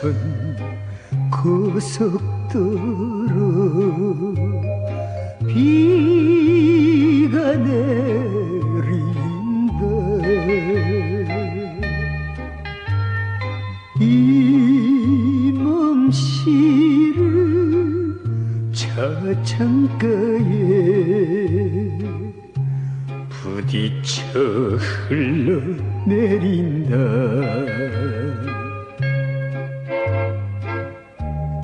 선 고속도로 비가 내린다. 이 몸시를 차창가에 부딪혀 흘러내린다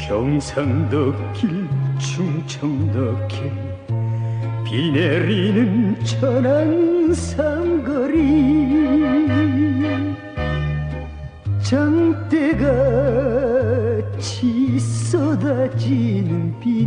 경상도 길 충청도 길 비 내리는 천안 삼거리. 장대같이 쏟아지는 비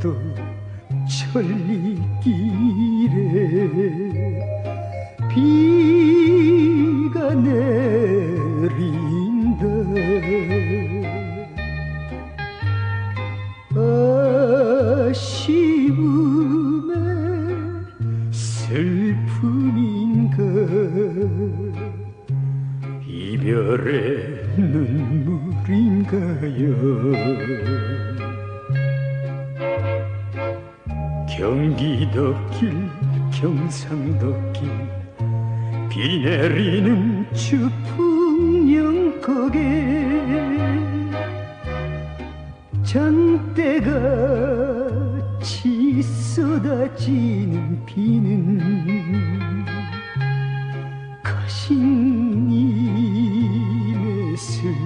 고속도 천리길에 비가 내린다. 아쉬움에 슬픔인가 이별의 눈물인가요 경기도 길 경상도 길 비 내리는 추풍령 거게. 장대같이 쏟아지는 비는 가신 님의 슬픔인가